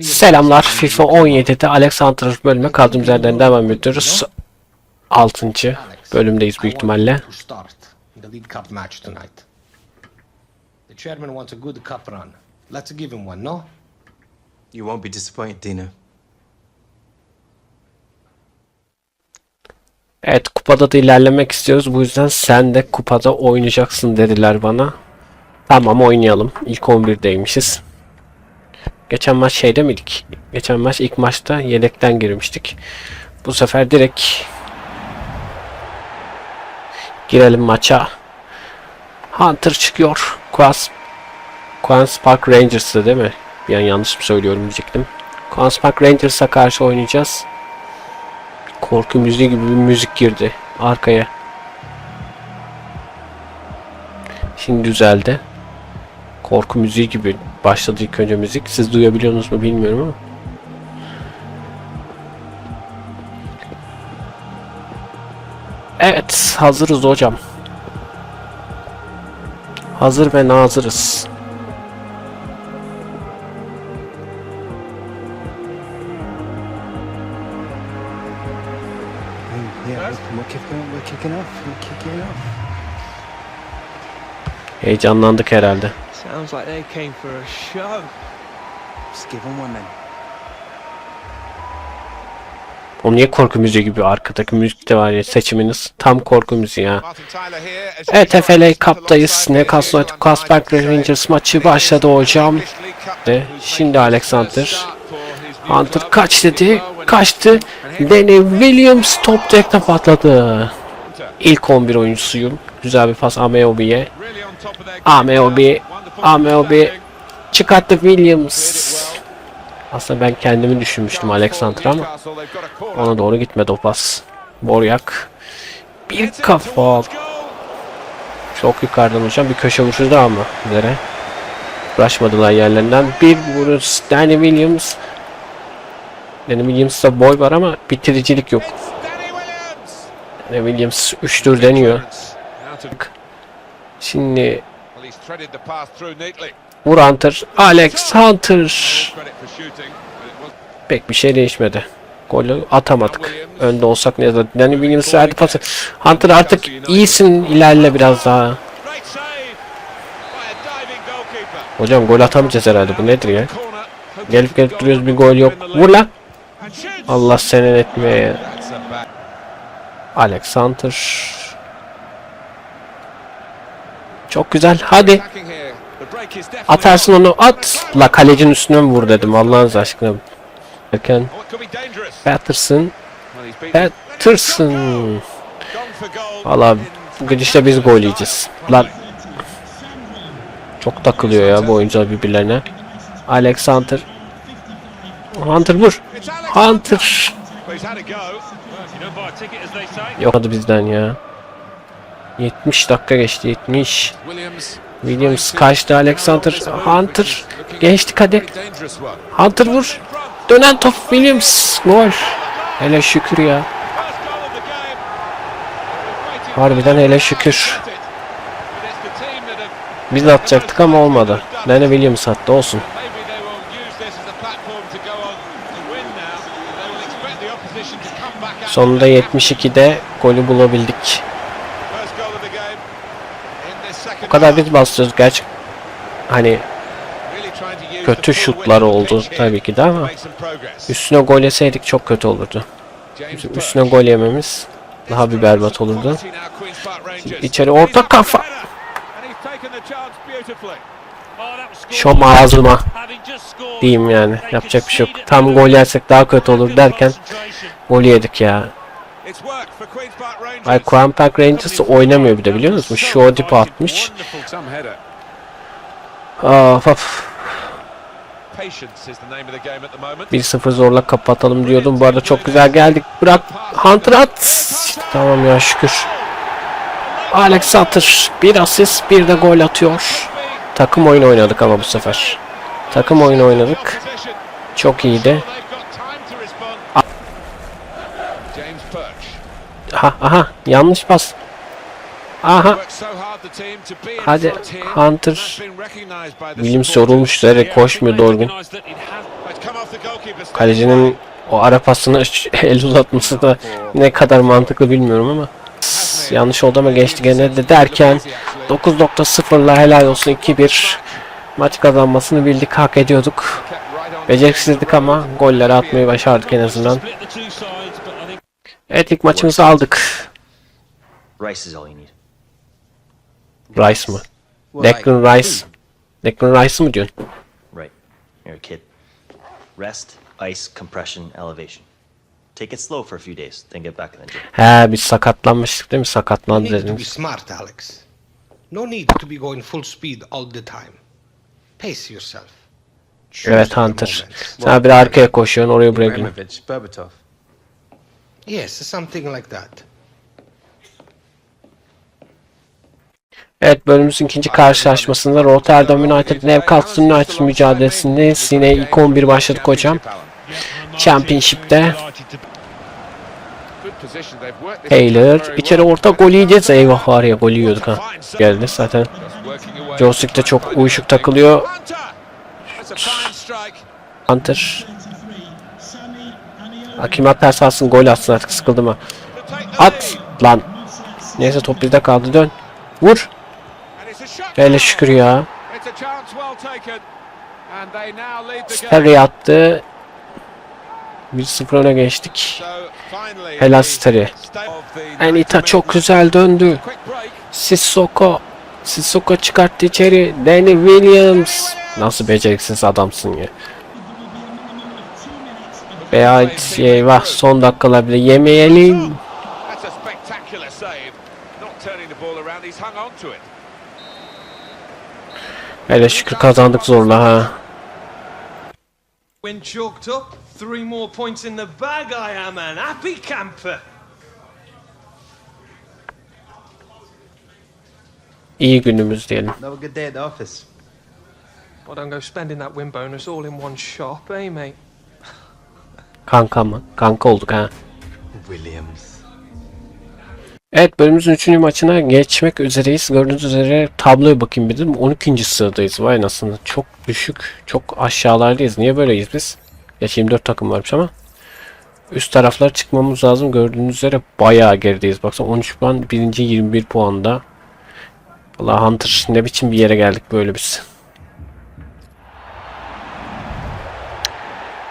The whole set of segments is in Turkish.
Selamlar FIFA 17'de Alexander bölüme kaldığımız yerden devam ediyoruz. 6. bölümdeyiz büyük ihtimalle. Chairman wants a good cup run. Let's give him one, no? You won't be disappointed, Dino. Evet kupada da ilerlemek istiyoruz. Bu yüzden sen de kupada oynayacaksın dediler bana. Tamam oynayalım. İlk 11'deymişiz. Geçen maç şeyde miydik? Geçen maç ilk maçta yedekten girmiştik. Bu sefer direkt girelim maça. Hunter çıkıyor. Quas Queens Park Rangers'ı değil mi? Bir an yanlış mı söylüyorum diyecektim. Queens Park Rangers'a karşı oynayacağız. Korku müziği gibi bir müzik girdi arkaya. Şimdi düzeldi. Korku müziği gibi başladı ilk önce müzik. Siz duyabiliyor musunuz mu bilmiyorum ama. Evet, hazırız hocam. Hazır ve nazırız. Heyecanlandık herhalde. Sounds like they came for a show. Just give them one then. O niye korku müziği gibi arkadaki müzik de var ya seçiminiz tam korku müziği ha. Evet FLA Cup'tayız. Newcastle United Kaspark Rangers maçı başladı hocam. Ve şimdi Alexander. Hunter kaç dedi. Kaçtı. Danny Williams top direkte patladı. İlk 11 oyuncusuyum. Güzel bir pas Ameobi'ye. Ameobi. Ameobi. Çıkarttı Williams. Aslında ben kendimi düşünmüştüm Alexander ama ona doğru gitmedi o pas. Boryak. Bir kafa. Çok yukarıdan hocam. Bir köşe vuruşu daha mı? Üzere. Uğraşmadılar yerlerinden. Bir vuruş. Danny Williams. Danny Williams'ta boy var ama bitiricilik yok. Danny Williams 3 tur deniyor. Şimdi vur Hunter. Alex Hunter. Pek bir şey değişmedi. Golü atamadık. Önde olsak ne yazar? Danny Williams verdi pası. Hunter artık iyisin ilerle biraz daha. Hocam gol atamayacağız herhalde bu nedir ya? Gelip gelip duruyoruz bir gol yok. Vur lan. Allah senin etmeye. Alex Hunter. Çok güzel. Hadi. Atarsın onu. At. La kalecinin üstüne mi vur dedim Allah'ınız aşkına. Erken. Patterson. Patterson. Valla bu gidişle biz gol yiyeceğiz. Lan. Çok takılıyor ya bu oyuncular birbirlerine. Alex Hunter. Vur. Hunter. Yok hadi bizden ya. 70 dakika geçti 70. Williams kaçtı Alexander. Hunter. Geçtik hadi. Hunter vur. Dönen top Williams. Gol. Hele şükür ya. Harbiden hele şükür. Biz atacaktık ama olmadı. Danny Williams attı olsun. Sonunda 72'de golü bulabildik. O kadar biz bastırıyoruz gerçi. Hani kötü şutlar oldu tabii ki de ama üstüne gol yeseydik çok kötü olurdu. Bizim üstüne gol yememiz daha bir berbat olurdu. İçeri orta kafa. Şom ağzıma diyeyim yani. Yapacak bir şey yok. Tam gol yersek daha kötü olur derken gol yedik ya. Ay Queen Park Rangers oynamıyor bir de biliyor musunuz? Show dip atmış. Of of. 1-0 zorla kapatalım diyordum. Bu arada çok güzel geldik. Bırak Hunter at. Tamam ya şükür. Alex Hunter bir asist bir de gol atıyor. Takım oyunu oynadık ama bu sefer. Takım oyunu oynadık. Çok iyiydi. Aha aha yanlış pas. Aha hadi Hunter Williams yorulmuş üzere koşmuyor doğru gün. Kalecinin o ara pasını el uzatması da ne kadar mantıklı bilmiyorum ama yanlış oldu ama geçti gene de derken 9.0'la helal olsun 2-1 maç kazanmasını bildik hak ediyorduk. Beceriksizdik ama golleri atmayı başardık en azından. Evet ilk maçımızı aldık. Rice is all you need. Rice mı? Declan Rice. Declan Rice mı diyorsun? Right. You're a kid. Rest, ice, compression, elevation. Take it slow for a few days, then get back in the gym. He biz sakatlanmıştık değil mi? You Sakatlandı need to be dediniz. smart, Alex. No need to be going full speed all the time. Pace yourself. Choose Evet your Hunter. moments. Sen bir arkaya koşuyorsun oraya buraya gidiyorsun. Ibrahimovic, Berbatov. Yes, something like that. Evet bölümümüzün ikinci karşılaşmasında Rotterdam United Newcastle United mücadelesindeyiz. Yine ilk 11 başladık hocam. Championship'te Taylor içeri orta gol yiyeceğiz. Eyvah var ya gol yiyorduk ha. Geldi zaten. Joystick de çok uyuşuk takılıyor. Hunter. Hakim at alsın gol atsın artık sıkıldım ha. At lan. Neyse top bizde kaldı dön. Vur. Hele şükür ya. Sterry attı. 1-0 öne geçtik. Helal Sterry. Anita çok güzel döndü. Sissoko. Sissoko çıkarttı içeri. Danny Williams. Nasıl beceriksiz adamsın ya. Beyaz eyvah son dakikalar bile yemeyelim. A. Hele şükür kazandık zorla ha. When chalked up, three more points in the bag, I am an happy camper. İyi günümüz diyelim. Another good day at the office. Well, don't go spending that win bonus all in one shop, eh, mate? Kanka mı? Kanka olduk ha. Williams. Evet bölümümüzün 3. maçına geçmek üzereyiz. Gördüğünüz üzere tabloya bakayım bir dedim. 12. sıradayız. Vay nasıl çok düşük, çok aşağılardayız. Niye böyleyiz biz? Geç 24 takım varmış ama. Üst taraflara çıkmamız lazım. Gördüğünüz üzere bayağı gerideyiz. Baksana 13 puan, birinci 21 puanda. Valla Hunter ne biçim bir yere geldik böyle biz.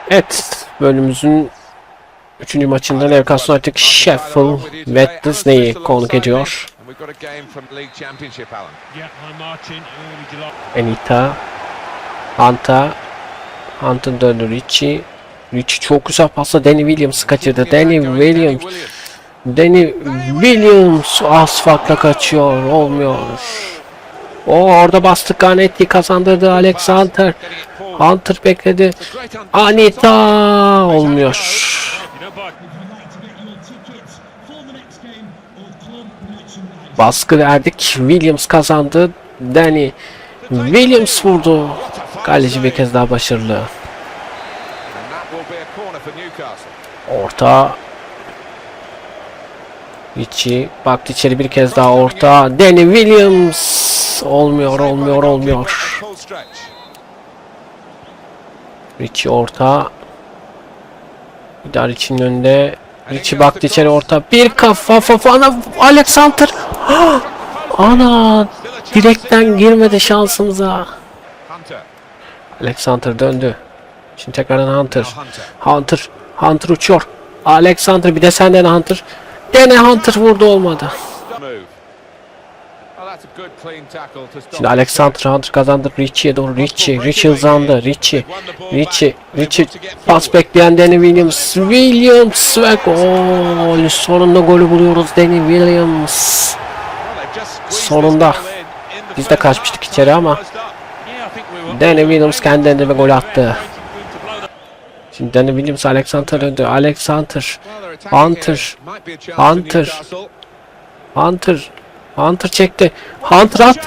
Evet bölümümüzün 3. maçında Newcastle United Sheffield Wednesday'i konuk ediyor. And we've got a game from League Championship, Alan. Anita Hanta Hunter döndü Richie Richie çok güzel pasla Danny Williams kaçırdı Danny Williams Danny Williams az farkla kaçıyor olmuyor o orada bastık Ganetti kazandırdı Alexander Hunter bekledi Anita olmuyor baskı verdik Williams kazandı Danny Williams vurdu kaleci bir kez daha başarılı. Orta. Richie baktı içeri bir kez daha orta. Danny Williams. Olmuyor, olmuyor, olmuyor. Richie orta. Richie'nin önünde. Richie baktı içeri orta. Bir kafa Fofana. Alexander. Ana. Direkten girmedi şansımıza. Alexander döndü. Şimdi tekrardan Hunter. Hunter. Hunter. Uçuyor. Alexander bir de senden Hunter. Gene Hunter vurdu olmadı. Şimdi Alexander Hunter kazandı Richie'ye doğru Richie. Richie hızlandı. Richie. Richie. Richie. Pas bekleyen Danny Williams. Williams ve gol. Sonunda golü buluyoruz Danny Williams. Sonunda. Biz de kaçmıştık içeri ama. Danny Williams kendi kendine gol attı. Şimdi Danny Williams Alexander döndü. Alexander. Hunter. Hunter. Hunter. Hunter çekti. Hunter at.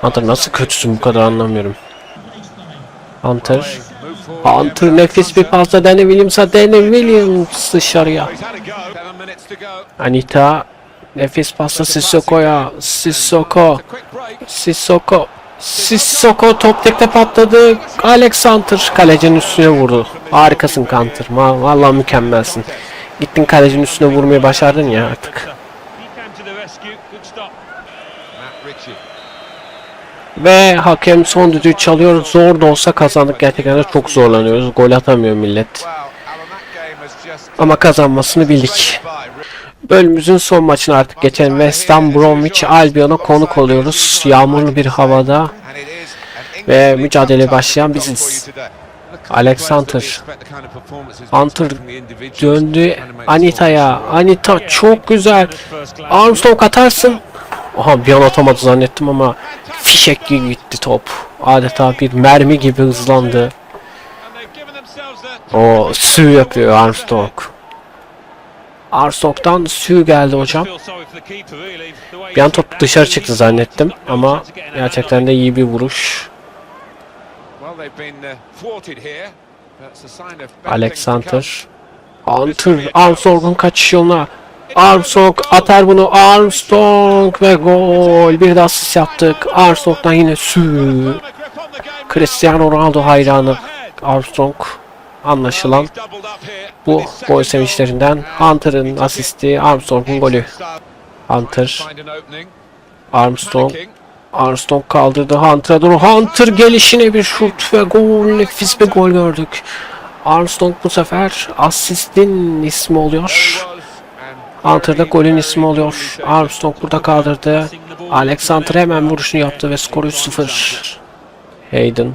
Hunter nasıl kötüsün bu kadar anlamıyorum. Hunter. Hunter nefis bir pasla Danny Williams'a. Danny Williams dışarıya. Anita. Nefis pasla Sissoko'ya. Sissoko. Sissoko. Sissoko top tekte patladı. Alexander kalecinin üstüne vurdu. Harikasın Kanter. Ma vallahi mükemmelsin. Gittin kalecinin üstüne vurmayı başardın ya artık. He came to the rescue. Good stop. Matt Ritchie. Ve hakem son düdüğü çalıyor. Zor da olsa kazandık. Gerçekten de çok zorlanıyoruz. Gol atamıyor millet. Ama kazanmasını bildik. Bölümümüzün son maçına artık geçen West Ham Bromwich Albion'a konuk oluyoruz. Yağmurlu bir havada. ve mücadele başlayan biziz. Alexander. Hunter Döndü Anita'ya. Anita çok güzel. Armstrong atarsın. Aha bir an atamadı zannettim ama fişek gibi gitti top. Adeta bir mermi gibi hızlandı. O sü yapıyor Armstrong. Armstrong'dan sü geldi hocam. Bir an top dışarı çıktı zannettim ama gerçekten de iyi bir vuruş. Alexander. Hunter Armstrong'un kaçış yoluna. Armstrong atar bunu. Armstrong ve gol. Bir de asist yaptık. Armstrong'dan yine sü. Cristiano Ronaldo hayranı Armstrong anlaşılan bu gol sevinçlerinden Hunter'ın asisti Armstrong'un golü. Hunter Armstrong Armstrong kaldırdı Hunter'a doğru. Hunter gelişine bir şut ve gol. Nefis bir gol gördük. Armstrong bu sefer asistin ismi oluyor. Hunter'da golün ismi oluyor. Armstrong burada kaldırdı. Alexander hemen vuruşunu yaptı ve skor 3-0. Hayden,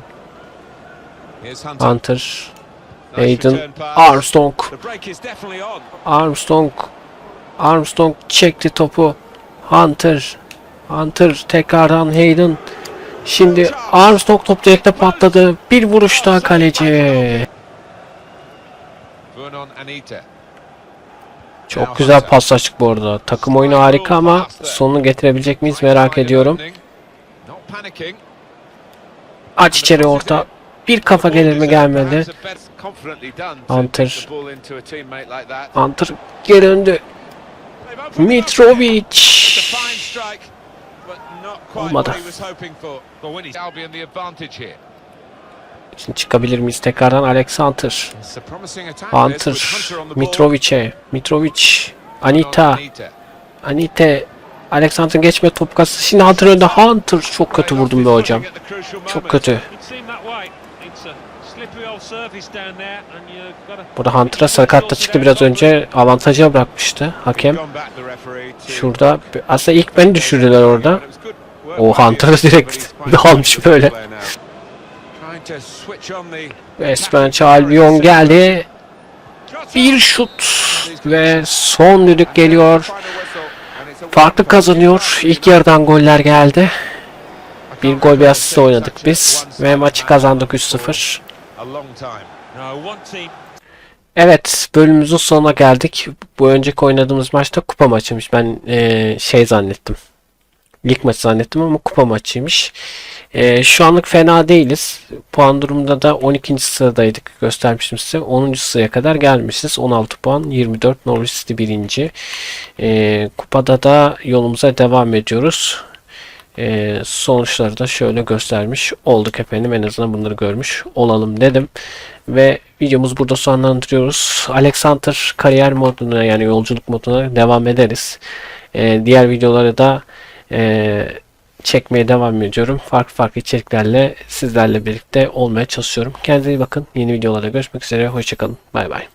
Hunter, Hayden, Armstrong, Armstrong, Armstrong çekti topu. Hunter, Hunter tekrardan Hayden. Şimdi Armstrong top direkte patladı. Bir vuruş daha kaleci. Çok güzel paslaştık bu arada. Takım oyunu harika ama sonunu getirebilecek miyiz merak ediyorum. Aç içeri orta. Bir kafa gelir mi gelmedi. Hunter. Hunter geri döndü. Mitrovic. Olmadı. Şimdi çıkabilir miyiz tekrardan Alexander. Hunter. Mitrovic'e. Mitrovic. Anita. Anita. Alexander'ın geçme top kası. Şimdi Hunter önde. Hunter çok kötü vurdum be hocam. Çok kötü. Burada Hunter'a sarı kartta çıktı biraz önce. Avantaja bırakmıştı hakem. Şurada aslında ilk beni düşürdüler orada. O Hunter'ı direkt almış böyle. Westbench Albion geldi. Bir şut ve son düdük geliyor. Farklı kazanıyor. İlk yarıdan goller geldi. Bir gol bir asist oynadık biz ve maçı kazandık 3-0. Evet bölümümüzün sonuna geldik. Bu önceki oynadığımız maçta kupa maçıymış. Ben eee, şey zannettim. Lig maçı zannettim ama kupa maçıymış. Eee, şu anlık fena değiliz. Puan durumunda da 12. sıradaydık. Göstermiştim size. 10. sıraya kadar gelmişiz. 16 puan. 24 Norwich City birinci. Eee, kupada da yolumuza devam ediyoruz. Eee, sonuçları da şöyle göstermiş olduk efendim. En azından bunları görmüş olalım dedim. Ve videomuz burada sonlandırıyoruz. Alexander kariyer moduna yani yolculuk moduna devam ederiz. Eee, diğer videoları da eee, çekmeye devam ediyorum. Farklı farklı içeriklerle sizlerle birlikte olmaya çalışıyorum. Kendinize iyi bakın. Yeni videolarda görüşmek üzere. Hoşçakalın. Bay bay.